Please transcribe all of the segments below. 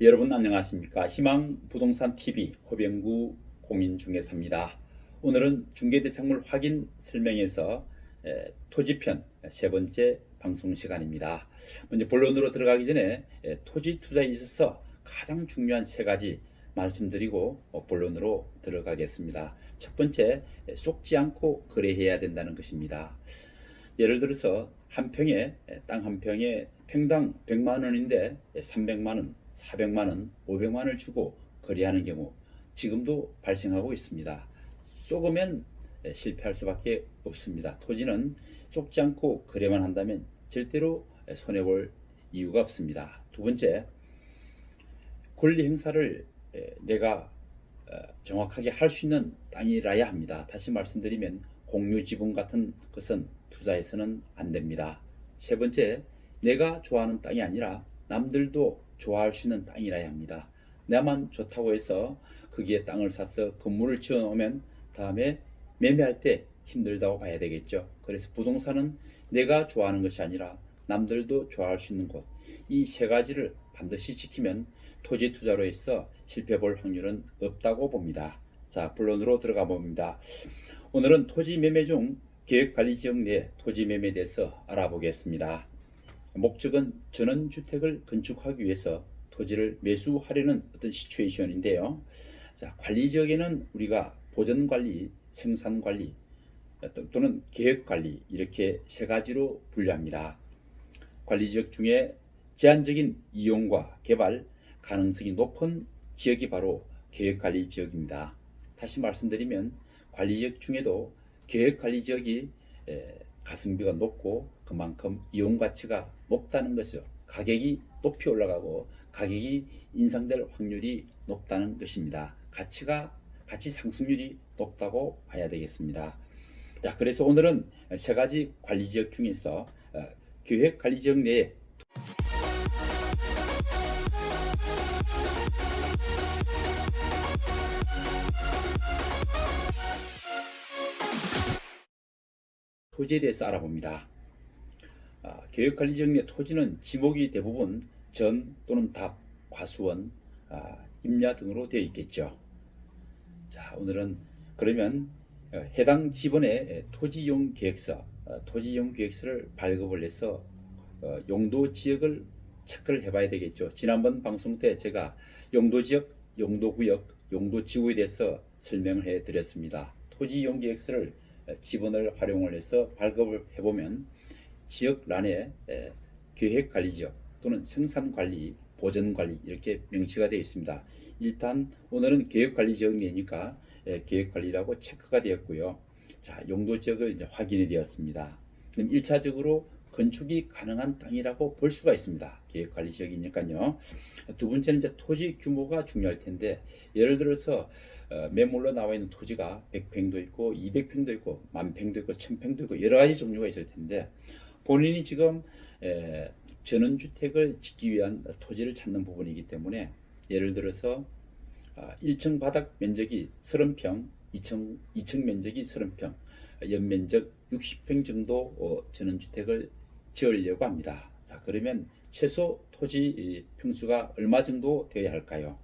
여러분 안녕하십니까? 희망 부동산 TV 호병구 공인중개사입니다. 오늘은 중개대상물 확인 설명에서 에, 토지편 세 번째 방송 시간입니다. 먼저 본론으로 들어가기 전에 에, 토지 투자에 있어서 가장 중요한 세 가지 말씀드리고 어, 본론으로 들어가겠습니다. 첫 번째 에, 속지 않고 거래해야 된다는 것입니다. 예를 들어서 한 평에 땅 한 평에 평당 100만 원인데 300만 원, 400만 원, 500만 원을 주고 거래하는 경우 지금도 발생하고 있습니다. 쏘으면 실패할 수밖에 없습니다. 토지는 쏟지 않고 거래만 한다면 절대로 손해 볼 이유가 없습니다. 두 번째, 권리 행사를 내가 어, 정확하게 할 수 있는 땅이라야 합니다. 다시 말씀드리면 공유 지분 같은 것은 투자해서는 안 됩니다. 세 번째, 내가 좋아하는 땅이 아니라 남들도 좋아할 수 있는 땅이라야 합니다. 나만 좋다고 해서 거기에 땅을 사서 건물을 지어 놓으면 다음에 매매할 때 힘들다고 봐야 되겠죠. 그래서 부동산은 내가 좋아하는 것이 아니라 남들도 좋아할 수 있는 곳. 이 세 가지를 반드시 지키면 토지 투자로 해서 실패 볼 확률은 없다고 봅니다. 자, 본론으로 들어가 봅니다. 오늘은 토지 매매 중 계획관리 지역 내 토지 매매에 대해서 알아보겠습니다. 목적은 전원주택을 건축하기 위해서 토지를 매수하려는 어떤 시츄에이션인데요. 자, 관리 지역에는 우리가 보전 관리, 생산 관리 또- 또는 계획 관리 이렇게 세 가지로 분류합니다. 관리 지역 중에 제한적인 이용과 개발 가능성이 높은 지역이 바로 계획 관리 지역입니다. 다시 말씀드리면 관리 지역 중에도 계획 관리 지역이 에, 가성비가 높고 그만큼 이용 가치가 높다는 것이죠. 가격이 높이 올라가고 가격이 인상될 확률이 높다는 것입니다. 가치가 가치 상승률이 높다고 봐야 되겠습니다. 자, 그래서 오늘은 세 가지 관리 지역 중에서 어, 계획 관리 지역 내에 토지에 대해서 알아봅니다. 아, 계획관리지역 내 토지는 지목이 대부분 전 또는 답, 과수원, 아, 임야 등으로 되어 있겠죠. 자, 오늘은 그러면 어, 해당 지번의 토지 이용 계획서, 어, 토지 이용 계획서를 발급을 해서 어, 용도 지역을 체크를 해봐야 되겠죠. 지난번 방송 때 제가 용도 지역, 용도 구역, 용도 지구에 대해서 설명을 해드렸습니다. 토지 이용 계획서를 어, 지번을 활용을 해서 발급을 해보면 지역란에 에, 계획 관리 지역 또는 생산 관리, 보전 관리 이렇게 명시가 되어 있습니다. 일단 오늘은 계획 관리 지역 내니까 에, 계획 관리라고 체크가 되었고요. 자, 용도 지역을 이제 확인이 되었습니다. 그럼 1차적으로 건축이 가능한 땅이라고 볼 수가 있습니다. 계획 관리 지역이니까요. 두 번째는 이제 토지 규모가 중요할 텐데 예를 들어서 어, 매물로 나와 있는 토지가 100평도 있고 200평도 있고 만평도 있고 1000평도 있고 여러 가지 종류가 있을 텐데 본인이 지금 에, 전원주택을 짓기 위한 토지를 찾는 부분이기 때문에 예를 들어서 아, 1층 바닥 면적이 30평, 2층, 2층 면적이 30평, 연면적 60평 정도 어, 전원주택을 지으려고 합니다. 자 그러면 최소 토지 이 평수가 얼마 정도 되어야 할까요?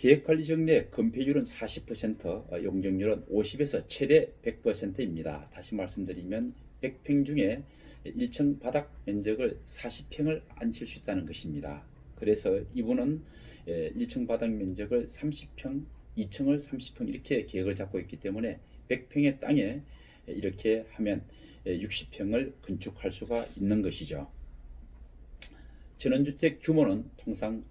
계획관리지역 내 건폐율은 40%, 어, 용적률은 50에서 최대 100%입니다. 다시 말씀드리면 100평 중에 1층 바닥 면적을 40평을 앉힐 수 있다는 것입니다. 그래서 이분은 1층 바닥 면적을 30평, 2층을 30평 이렇게 계획을 잡고 있기 때문에 100평의 땅에 이렇게 하면 60평을 건축할 수가 있는 것이죠. 전원주택 규모는 통상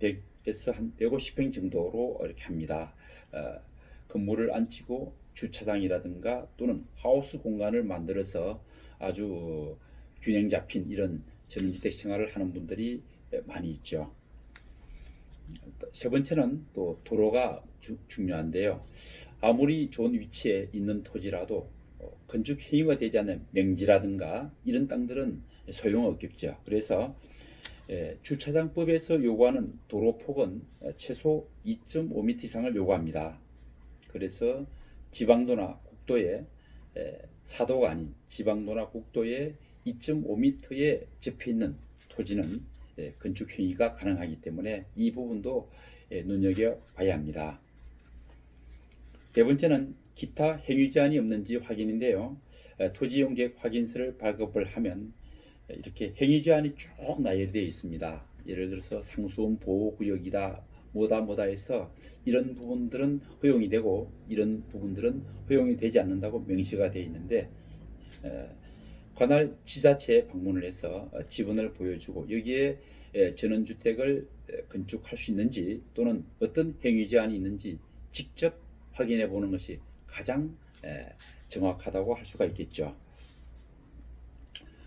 100 에서 한 150평 정도로 이렇게 합니다. 어, 건물을 안치고 주차장이라든가 또는 하우스 공간을 만들어서 아주 균형 잡힌 이런 전원주택 생활을 하는 분들이 많이 있죠. 세 번째는 또 도로가 주- 중요한데요. 아무리 좋은 위치에 있는 토지라도 어, 건축 행위가 되지 않는 맹지라든가 이런 땅들은 소용없겠죠. 그래서 예, 주차장법에서 요구하는 도로 폭은 최소 2.5m 이상을 요구합니다. 그래서 지방도나 국도에 에, 사도가 아닌 지방도나 국도에 2.5m에 접해 있는 토지는 예, 건축 행위가 가능하기 때문에 이 부분도 예, 눈여겨 봐야 합니다. 네 번째는 기타 행위 제한이 없는지 확인인데요. 에, 토지 용객 확인서를 발급을 하면 에, 이렇게 행위 제한이 쭉 나열되어 있습니다. 예를 들어서 상수원 보호구역이다 뭐다 뭐다 해서 이런 부분들은 허용이 되고 이런 부분들은 허용이 되지 않는다고 명시가 되어 있는데 에, 관할 지자체에 방문을 해서 어, 지분을 보여주고 여기에 에, 전원주택을 에, 건축할 수 있는지 또는 어떤 행위 제한이 있는지 직접 확인해 보는 것이 가장 에, 정확하다고 할 수가 있겠죠.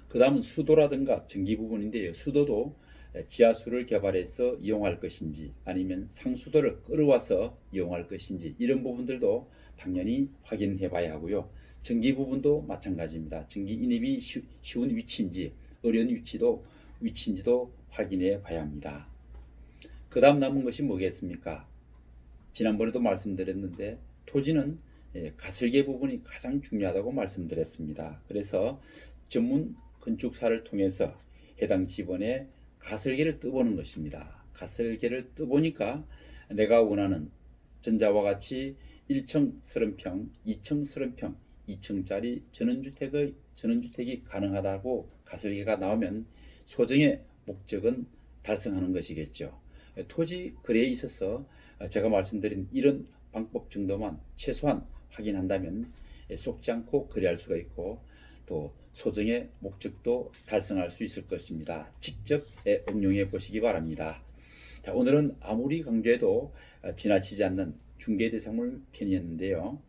그 다음은 수도라든가 전기 부분인데요. 수도도 에, 지하수를 개발해서 이용할 것인지 아니면 상수도를 끌어와서 이용할 것인지 이런 부분들도 당연히 확인해 봐야 하고요. 전기 부분도 마찬가지입니다. 전기 인입이 쉬- 쉬운 위치인지 어려운 위치도 위치인지도 확인해 봐야 합니다. 그 다음 남은 것이 뭐겠습니까? 지난번에도 말씀드렸는데 토지는 예, 가설계 부분이 가장 중요하다고 말씀드렸습니다. 그래서 전문 건축사를 통해서 해당 지번에 가설계를 떠보는 것입니다. 가설계를 떠보니까 내가 원하는 전자와 같이 1층 30평, 2층 30평, 2층짜리 전원주택의 전원주택이 가능하다고 가설계가 나오면 소정의 목적은 달성하는 것이겠죠. 토지 거래에 있어서 제가 말씀드린 이런 방법 정도만 최소한 확인한다면 속지 않고 거래할 수가 있고 또 소정의 목적도 달성할 수 있을 것입니다. 직접 예, 응용해 보시기 바랍니다. 자, 오늘은 아무리 강조해도 어, 지나치지 않는 중개 대상물 편이었는데요.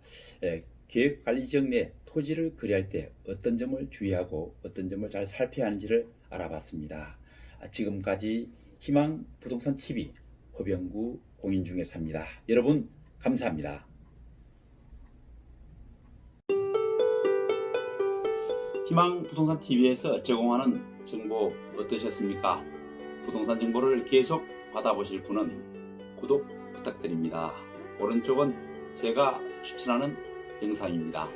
예, 계획관리지역 내 토지를 거래할 때 어떤 점을 주의하고 어떤 점을 잘 살펴야 하는지를 알아봤습니다. 아, 지금까지 희망 부동산 TV 허병구 공인중개사입니다. 여러분 감사합니다. 희망 부동산 TV에서 제공하는 정보 어떠셨습니까? 부동산 정보를 계속 받아보실 분은 구독 부탁드립니다. 오른쪽은 제가 추천하는 영상입니다.